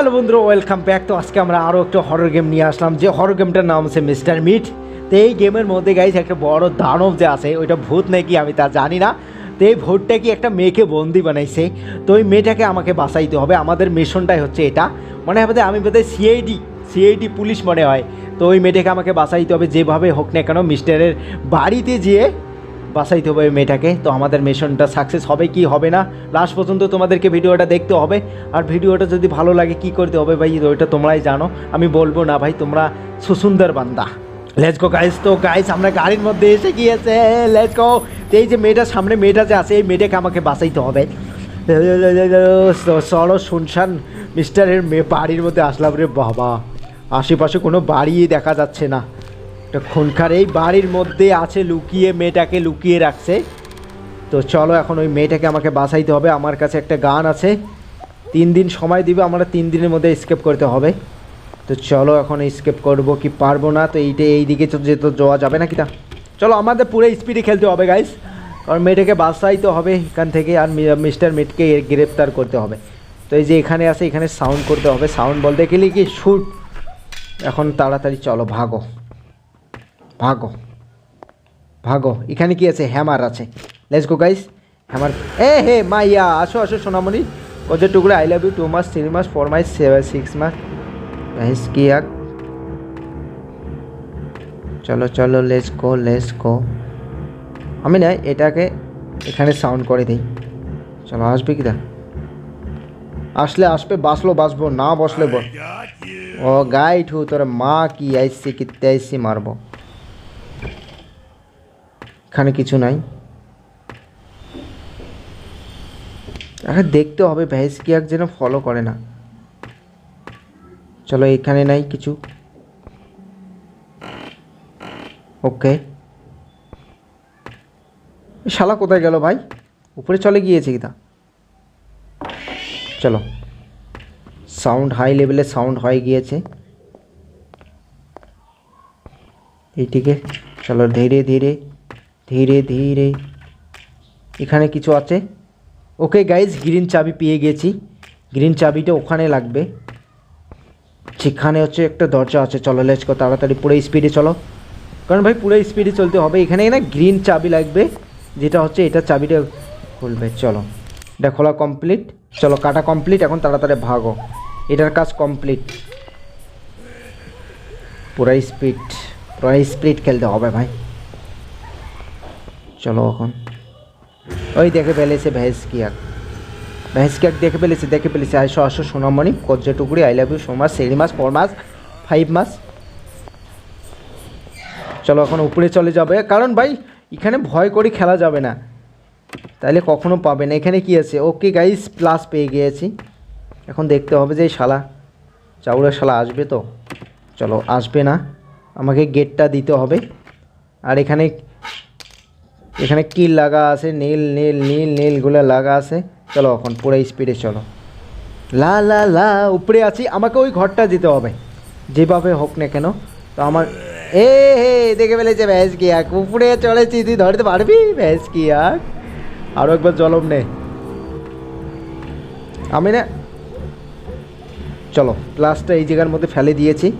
Hello বন্ধুরা, welcome back. তো আজকে আমরা আরও একটা হরর গেম নিয়ে আসলাম। যে হরর গেমটার নাম হচ্ছে মিস্টার মিট। তো এই গেমের মধ্যে গাইছে একটা বড় দানব যে আছে, ওইটা ভূত নাকি আমি তা জানি না। তো এই ভূতটা কি একটা মেয়েকে বন্দি বানাইছে? তো ওই মেয়েটাকে আমাকে বাঁচাইতে হবে। আমাদের মিশনটাই হচ্ছে এটা। মনে হবে যে আমি বোধহয় সিআইডি সিআইডি পুলিশ মনে হয়। তো ওই মেয়েটাকে আমাকে বাঁচাইতে হবে, যেভাবে হোক না কেন, মিস্টারের বাড়িতে যেয়ে বাঁচাইতে হবে মেয়েটাকে। তো আমাদের মিশনটা সাকসেস হবে কি হবে না? লাস্ট পর্যন্ত তোমাদেরকে ভিডিওটা দেখতে হবে। আর ভিডিওটা যদি ভালো লাগে কি করতে হবে ভাই ওইটা তোমরাই জানো। আমি বলব না ভাই, তোমরা সুসুন্দর বান্দা। লেটস গো গাইস তো গাইস আমরা গাড়ির মধ্যে এসে গিয়েছে। গো এই যে মেয়েটার সামনে মেয়েটা যে আছে, এই মেয়েটাকে আমাকে বাঁচাইতে হবে। চলো, শুনশান মিস্টারের মেয়ে বাড়ির মধ্যে আসলাম রে বাবা। আশেপাশে কোনো বাড়ি দেখা যাচ্ছে না। খুনখার। এই বাড়ির মধ্যে আছে লুকিয়ে, মেয়েটাকে লুকিয়ে রাখছে। তো চলো এখন ওই মেয়েটাকে আমাকে বাঁচাইতে হবে। আমার কাছে একটা গান আছে। তিন দিন সময় দিবে, আমরা তিন দিনের মধ্যে স্কেপ করতে হবে। তো চলো এখন স্কেপ করব কি পারব না। তো এইটা এই দিকে তো যেতে, যাওয়া যাবে না কি তা? চলো আমাদের পুরো স্পিডে খেলতে হবে গাইস কারণ মেয়েটাকে বাঁচাইতে হবে এখান থেকে আর মিস্টার মিটকে গ্রেপ্তার করতে হবে। তো এই যে এখানে আছে, এখানে সাউন্ড করতে হবে। সাউন্ড বলতে গেলে কি? শুট এখন তাড়াতাড়ি চলো, ভাগো। ভাগো। ভাগো। এখানে কি আছে? হ্যামার আছে। লেটস গো গাইস হ্যামার এ, হে, মাইয়া, আসো আসো, সোনামণি। ওদের টুকরো আই লাভ ইউ টু মাস থ্রি মাস ফোর মাস সেভেন সিক্স মাস গাইস কি এক চলো চলো লেটস গো লেটস গো আমি না, এটাকে এখানে সাউন্ড করে দিই। চলো, আসবে কি দা আসলে আসবে বাসলো বাসবো না বসলে বল ও গাইড হু, তোর মা কি আইসি, কিত্তে আইসি মারবো। এখানে কিছু নাই। আরে দেখতে হবে ভ্যাস কি এক যেন ফলো করে না। চলো এখানে নাই কিছু। ওকে শালা কোথায় গেল ভাই? উপরে চলে গিয়েছে কিনা চলো। সাউন্ড হাই লেভেলে সাউন্ড হয়ে গিয়েছে। এইটিকে। চলো ধীরে ধীরে। ধীরে ধীরে। এখানে কিছু আছে। ওকে গাইজ গ্রিন চাবি পেয়ে গেছি। গ্রিন চাবিটা ওখানে লাগবে। সেখানে হচ্ছে একটা দরজা আছে। চলো লেচ কো তাড়াতাড়ি পুরো স্পিডে চলো। কারণ ভাই, পুরো স্পিডে চলতে হবে। এখানে না গ্রিন চাবি লাগবে। যেটা হচ্ছে এটা চাবিটা খুলবে। চলো। এটা খোলা কমপ্লিট চলো, কাটা কমপ্লিট এখন তাড়াতাড়ি ভাগো। এটার কাজ কমপ্লিট পুরো স্পিড পুরো স্পিড খেলতে হবে ভাই। চলো এখন। ওই দেখে ফেলেছে ভ্যাস কিয়াক ভ্যাস কিয়াক দেখে ফেলেছে দেখে ফেলেছে। আসো আসো, সোনামণি, কজ্জা টুকুরি আই লাভ ইউ সো মাস সেরি মাস, ফোর মাস, ফাইভ মাস। চলো এখন উপরে চলে যাবে। কারণ ভাই, এখানে ভয় করে খেলা যাবে না। তাইলে কখনো পাবে না। এখানে কি আছে? ওকে গাইস প্লাস পেয়ে গিয়েছি। এখন দেখতে হবে যে শালা, চাউলের শালা আসবে তো। চলো, আসবে না। আমাকে গেটটা দিতে হবে। আর এখানে এখানে কিল লাগা আছে? নীল নীল নীল, নীলগুলো লাগা আছে। চলো এখন পুরো স্পিডে চলো। লা লা লা, উপরে আছি। আমাকে ওই ঘরটা যেতে হবে। যেভাবে হোক না কেন। তো আমার এ, হে, দেখে ফেলেছে ভ্যাস কি এক উপরে চলেছি। তুই ধরতে পারবি ভ্যাস কি এক আরও একবার জলম নে। আমি না চলো প্লাসটা এই জায়গার মধ্যে ফেলে দিয়েছি।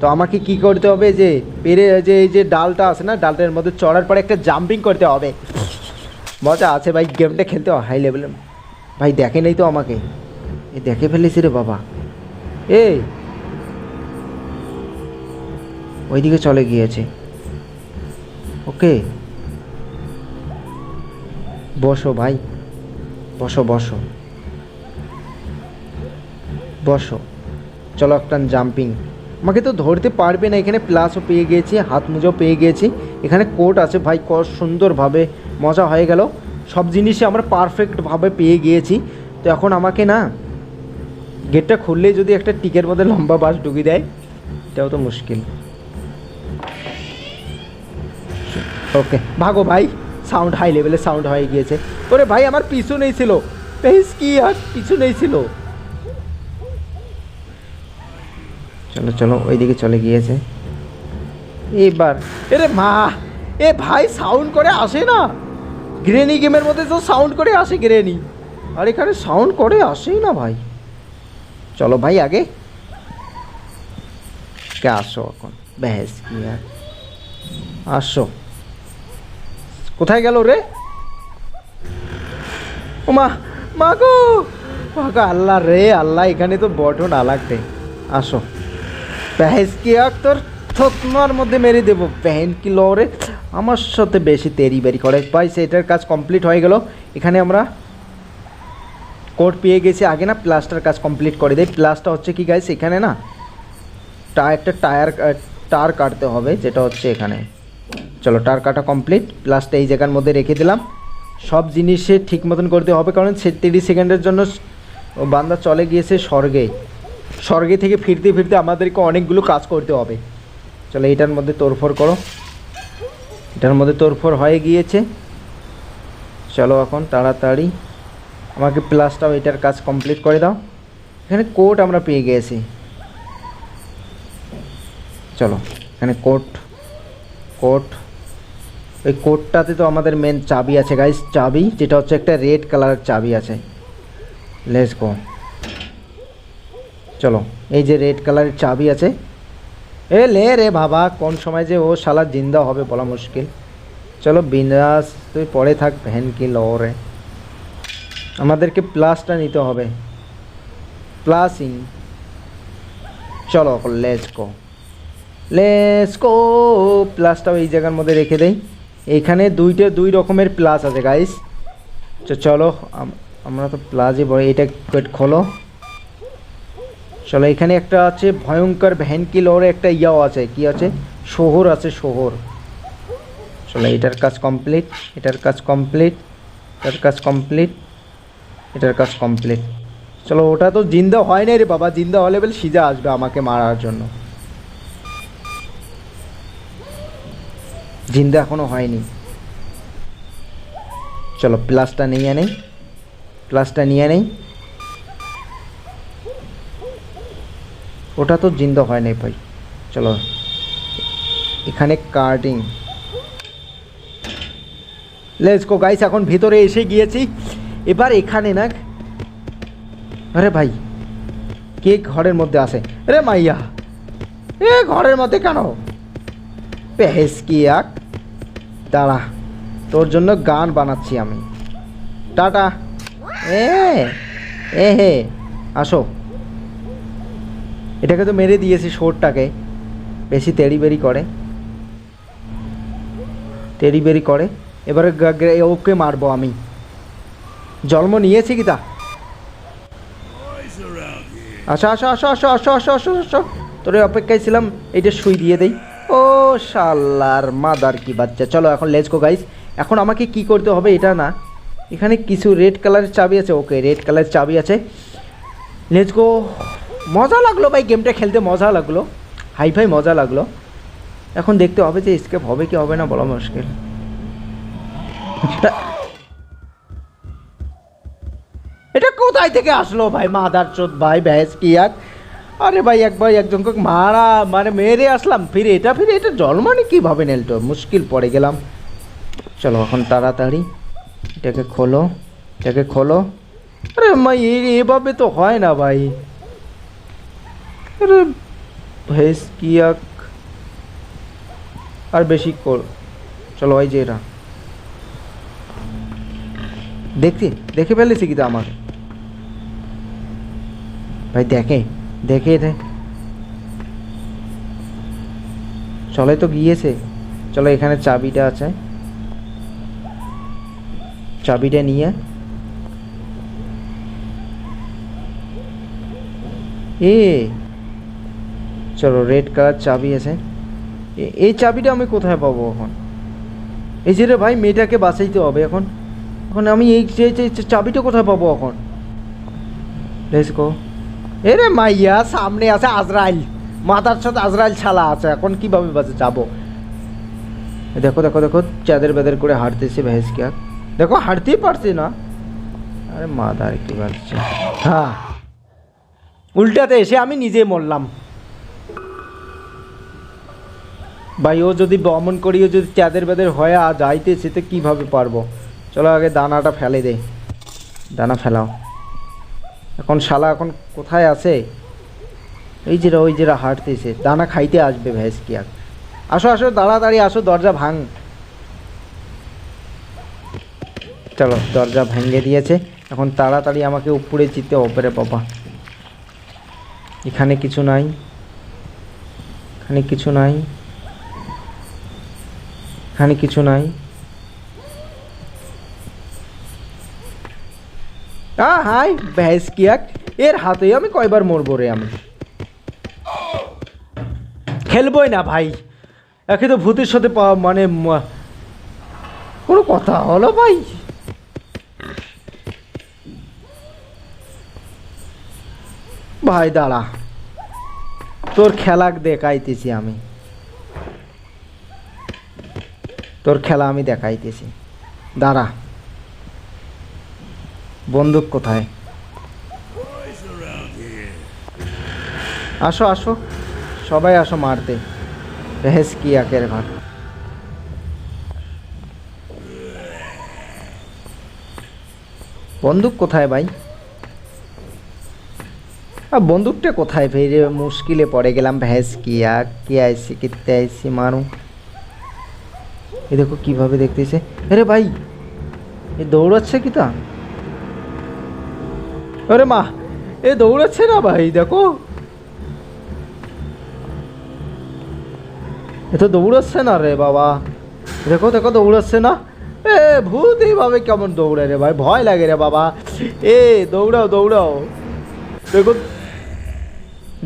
তো আমাকে কি করতে হবে যে, পেরে যে এই যে ডালটা আছে না, ডালটার মধ্যে চড়ার পরে একটা জাম্পিং করতে হবে। মজা আছে ভাই গেমটা খেলতে হাই লেভেলে ভাই, দেখে নেই তো আমাকে। এ দেখে ফেলেছি রে বাবা। এই ওইদিকে চলে গিয়েছে। ওকে। বসো ভাই। বসো বসো। বসো। চলো একটা জাম্পিং আমাকে তো ধরতে পারবে না, এখানে প্লাসও পেয়ে গিয়েছি হাত মুজো পেয়ে গিয়েছি এখানে কোট আছে ভাই ক সুন্দরভাবে মজা হয়ে গেল। সব জিনিসই আমরা পারফেক্টভাবে পেয়ে গিয়েছি। তো এখন আমাকে না গেটটা খুললেই যদি একটা টিকের মধ্যে লম্বা বাস ঢুকিয়ে দেয়, এটাও তো মুশকিল। ওকে ভাগো ভাই সাউন্ড হাই লেভেলে সাউন্ড হয়ে গিয়েছে। ওরে ভাই, আমার পিছু নেই ছিল। বেশ কি আর, পিছু নেই ছিল। চলো চলো, ওইদিকে চলে গিয়েছে। এবার, এরে মা, এ ভাই সাউন্ড করে আসে না? গ্রেনি গেমের মধ্যে তো সাউন্ড করে আসে গ্রেনি আর এখানে সাউন্ড করে আসেই না ভাই। চলো ভাই আগে। কে আসো এখন। ব্যাস, কি আর। আসো। কোথায় গেল রে? ও মা মা গো! মা গো, আল্লাহ রে, আল্লাহ, এখানে তো বটন আলাগটে আসো। প্যাহেজ কি আর তোর থতমার মধ্যে মেরে দেবো? প্যাহেন কি লরে আমার সাথে বেশি তেরি বেরি করে। ভাই, সেটার কাজ কমপ্লিট হয়ে গেল। এখানে আমরা কোড পেয়ে গেছি। আগে না প্লাস্টার কাজ কমপ্লিট করে দেয় প্লাসটা হচ্ছে কি গাইস এখানে না টা, একটা টায়ার টার কাটতে হবে, যেটা হচ্ছে এখানে। চলো টার কাটা কমপ্লিট প্লাসটা এই জায়গার মধ্যে রেখে দিলাম। সব জিনিসে ঠিক মতন করতে হবে, কারণ সে সেকেন্ডের জন্য বান্দা চলে গিয়েছে স্বর্গে। স্বর্গে থেকে ফিরতে ফিরতে আমাদেরকে অনেকগুলো কাজ করতে হবে। চলো এটার মধ্যে তোড়ফোড় করো। এটার মধ্যে তোড়ফোড় হয়ে গিয়েছে। চলো এখন তাড়াতাড়ি আমাকে প্লাসটাও এটার কাজ কমপ্লিট করে দাও। এখানে কোট আমরা পেয়ে গিয়েছি চলো, এখানে কোট কোট ওই কোটটাতে তো আমাদের মেন চাবি আছে। গাইস চাবি, যেটা হচ্ছে একটা রেড কালারের চাবি আছে। লেস গো চলো। এই যে রেড কালারের চাবি আছে। এ লে রে বাবা, কোন সময় যে ও শালা জিন্দা হবে বলা মুশকিল। চলো বিন্দাস, তুই পরে থাক ভ্যান কি লো রে আমাদেরকে প্লাসটা নিতে হবে। প্লাসিং। চলো, লেস গো লেস গো প্লাসটাও এই জায়গার মধ্যে রেখে দেই। এইখানে দুইটা, দুই রকমের প্লাস আছে গাইস চলো আমরা তো প্লাসই বড় এটা খোলো। চলো, এখানে একটা আছে ভয়ঙ্কর ভ্যানকিল ওর একটা ইয়াও আছে। কি আছে? শহর আছে, শহর। চলো, এটার কাজ কমপ্লিট, এটার কাজ কমপ্লিট, এটার কাজ কমপ্লিট, এটার কাজ কমপ্লিট। চলো, ওটা তো জিন্দা হয় না রে বাবা, জিন্দা হলে বলে সিজা আসবে আমাকে মারার জন্য। জিন্দা এখনও হয়নি। চলো, প্লাসটা নিয়ে নেই, প্লাসটা নিয়ে নেই। ওটা তো জিন্দা হয় নাই ভাই। চলো, এখানে কার্টিং লেটস গো গাইস এখন ভিতরে এসে গিয়েছি। এবার এখানে না, আরে ভাই, কে ঘরের মধ্যে আসে আরে মাইয়া, এ ঘরের মধ্যে কেন? পেহেস কি এক? দাঁড়া, তোর জন্য গান বানাচ্ছি আমি। টাটা। এ এ হে, আসো। এটাকে তো মেরে দিয়েছি শোরটাকে। বেশি তেড়ি বেরি করে। তেড়ি বেরি করে। এবারে ওকে মারবো আমি। জন্ম নিয়েছি কি তা? আসো আসো আসো আসো আসো আসো আসো আসো। তোর অপেক্ষায় ছিলাম, এইটা সুই দিয়ে দেই। ও শালার মাদার কি বাচ্চা। চলো এখন গো গাইস এখন আমাকে কি করতে হবে এটা না। এখানে কিছু রেড কালারের চাবি আছে। ওকে রেড কালারের চাবি আছে। গো মজা লাগল ভাই গেমটা খেলতে মজা লাগল। হাই ফাই মজা লাগল। এখন দেখতে হবে যে স্কেপ হবে কি হবে না বলা মুশকিল। এটা কোথায় থেকে আসলো ভাই? মাদার চোদ ভাই ভ্যাস কি এক আরে ভাই, এক ভাই একজনকে মারা মানে মেরে আসলাম। ফিরে এটা ফিরে এটা জন্মানি কীভাবে নেলটো মুশকিল, পড়ে গেলাম। চলো এখন তাড়াতাড়ি। এটাকে খোলো এটাকে খোলো। আরে ভাই এভাবে তো হয় না ভাই। আরে ভেস কি এক আর বেশি কর। চলো ওই যে এটা। দেখছি দেখে ফেলেছি কিন্তু আমাকে। ভাই, দেখে দেখে রে চলে তো গিয়েছে। চলো, এখানে চাবিটা আছে। চাবিটা নিয়ে। এ চলো রেড কালার চাবি আছে। এই চাবিটা আমি কোথায় পাবো এখন? এই যে রে ভাই, মেয়েটাকে বাঁচাইতে হবে এখন। এখন আমি এই চাবিটা কোথায় পাবো এখন? গো এ রে মাইয়া, সামনে আছে আজরাইল। মাথার সাথে আজরাইল ছালা আছে, এখন কীভাবে বাজে যাব? দেখো দেখো দেখো, চাঁদের বেদের করে হাঁটতেছে ভেস কি আর। দেখো, হাঁটতেই পারছি না। আরে মাদার কি বাজছে হ্যাঁ। উল্টাতে এসে আমি নিজে মরলাম। ভাই, ও যদি বমন করিও যদি চাঁদের বেদের হয়ে আ যাইতেছে তো কীভাবে পারব? চলো আগে দানাটা ফেলে দে দানা ফেলাও। এখন শালা এখন কোথায় আছে? এই যে ওই যে হাঁটতেছে। দানা খাইতে আসবে ভ্যাস কি আর। আসো আসো, তাড়াতাড়ি আসো, দরজা ভাঙ। চলো, দরজা ভেঙে দিয়েছে। এখন তাড়াতাড়ি আমাকে উপরে যেতে হবে বাবা। এখানে কিছু নাই। এখানে কিছু নাই। এখানে কিছু নাই। আ, হাই কিয়াক এর হাতেই আমি কয়বার মরবো রে আমি। খেলবই না ভাই। একে তো ভূতের সাথে পা- মানে কোনো কথা হলো ভাই? ভাই, দাঁড়া। তোর খেলাক দেখাইতেছি আমি। তোর খেলা আমি দেখাইতেছি। দাঁড়া। বন্দুক কোথায়? আসো আসো। সবাই আসো মারতে। রেহেস কি আকের ঘর বন্দুক কোথায় ভাই? আর বন্দুকটা কোথায় ফেরে মুশকিলে পড়ে গেলাম। ভ্যাস কি আর কি আইসি কিতে আইসি? মারু এ দেখো কীভাবে দেখতেছে আরে ভাই, এ দৌড়াচ্ছে কি তা? আরে মা, এ দৌড়াচ্ছে না ভাই, দেখো। এ তো দৌড়াচ্ছে না রে বাবা। দেখো দেখো, দৌড়াচ্ছে না। এ, ভূত এইভাবে কেমন দৌড়ে রে ভাই, ভয় লাগে রে বাবা। এ, দৌড়াও দৌড়াও। দেখো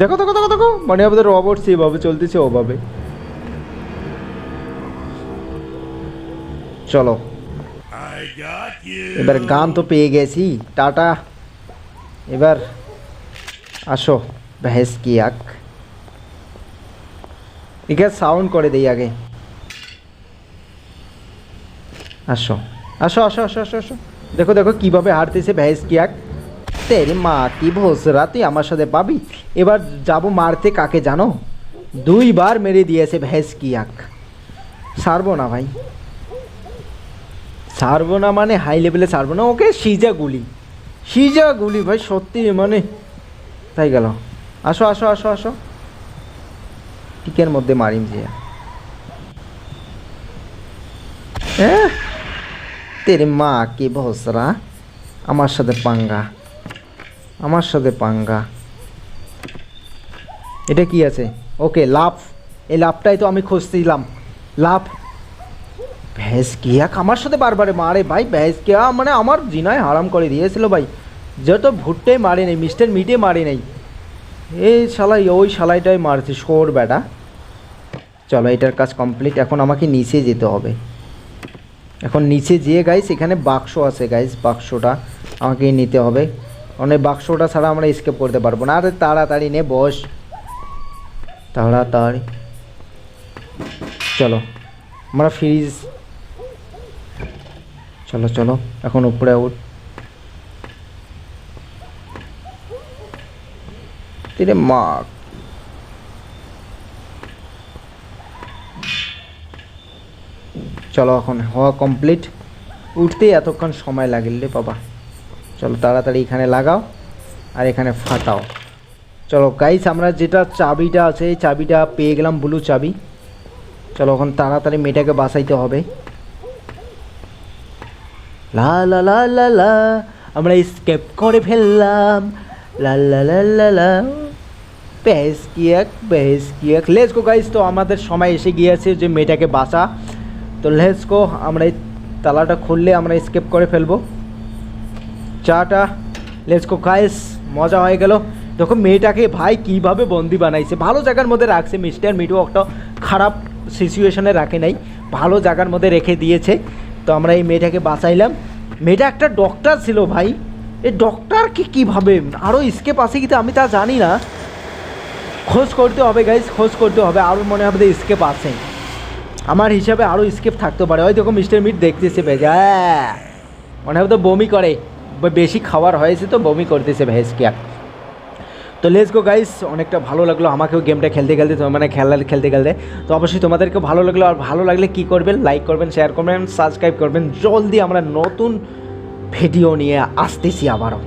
দেখো দেখো দেখো দেখো মানে আমাদের রবট সেইভাবে চলতেছে, ওভাবে। চলো. এবার গান তো পেয়ে গেছি। টাটা। এবার আসো ভেস কি আক। একে সাউন্ড করে দেই আগে। আসো আসো আসো আসো আসো আসো। দেখো দেখো কীভাবে হারতেছে ভেস কি আক। তেরি মা কি ভোসরা, তুই আমার সাথে পাবি। এবার যাব মারতে কাকে জানো? দুইবার মেরে দিয়েছে ভেস কি আক। সারবো না ভাই। ছাড়বো না মানে হাই লেভেলে ছাড়বো না ওকে সিজা গুলি। সিজা গুলি ভাই সত্যি মানে তাই গেল। আসো আসো আসো আসো। টিকের মধ্যে মারিম যে এহ, তেরে মা কি ভসরা। আমার সাথে পাঙ্গা। আমার সাথে পাঙ্গা। এটা কি আছে? ওকে লাভ এই লাভটাই তো আমি খুঁজছিলাম। লাভ ভ্যাস কিয়াক আমার সাথে বারবারে মারে ভাই ভ্যাস কিয়া মানে আমার জিনায় হারাম করে দিয়েছিল ভাই। যত ভুট্টে মারে নেই, মিস্টার মিটে মারে নেই। এই শালাই, ওই শালাইটাই মারছে, শোর বেটা। চলো, এটার কাজ কমপ্লিট এখন আমাকে নিচে যেতে হবে। এখন নিচে যেয়ে গাইস এখানে বাক্স আছে গাইস বাক্সটা আমাকে নিতে হবে। অনেক বাক্সটা ছাড়া আমরা স্কেপ করতে পারব না। আরে তাড়াতাড়ি নে, বস। তাড়াতাড়ি। চলো, আমরা ফ্রিজ চলো চলো, এখন উপরে উঠ তিরে মা চলো এখন হওয়া কমপ্লিট উঠতেই এতক্ষণ সময় লাগিল বাবা। চলো তাড়াতাড়ি এখানে লাগাও আর এখানে ফাটাও। চলো গাইস আমরা যেটা চাবিটা আছে চাবিটা পেয়ে গেলাম ব্লু চাবি। চলো এখন তাড়াতাড়ি মেয়েটাকে বাসাইতে হবে। লা লা লা লা লা, আমরা স্কেপ করে ফেললাম। লা লা লা লা লা, বেশ কিয়াক বেশ কিয়াক। লেটস গো গাইস তো আমাদের সময় এসে গিয়েছে যে মেয়েটাকে বাসা তো লেটস গো আমরা এই তালাটা খুললে আমরা স্কেপ করে ফেলব। চাটা লেটস গো গাইস মজা হয়ে গেল। দেখো, মেয়েটাকে ভাই কীভাবে বন্দি বানাইছে। ভালো জায়গার মধ্যে রাখছে, মিস্টার মিটু একটা খারাপ সিচুয়েশনে রাখে নাই। ভালো জায়গার মধ্যে রেখে দিয়েছে। তো আমরা এই মেয়েটাকে বাঁচাইলাম। মেয়েটা একটা ডক্টর ছিল ভাই। এই ডক্টর কি কীভাবে আরও স্কেপ আছে কি তা আমি তা জানি না। খোঁজ করতে হবে গাইজ খোঁজ করতে হবে। আরও মনে হবে স্কেপ আছে। আমার হিসাবে আরও স্কেপ থাকতে পারে। হয়তো দেখো মিস্টার মিট দেখতেছে ভেজা মনে হবে তো বমি করে। বেশি খাবার হয়েছে তো বমি করতেছে ভেজকে তো লেটস গো গাইস অনেকটা ভালো লাগল আমাকেও গেমটা খেলতে খেলতে মানে খেলা খেলতে খেলতে। তো অবশ্যই তোমাদেরকেও ভালো লাগল। আর ভালো লাগলে কী করবেন? লাইক করবেন শেয়ার করবেন সাবস্ক্রাইব করবেন। জলদি আমরা নতুন ভিডিও নিয়ে আসতেছি আবারও।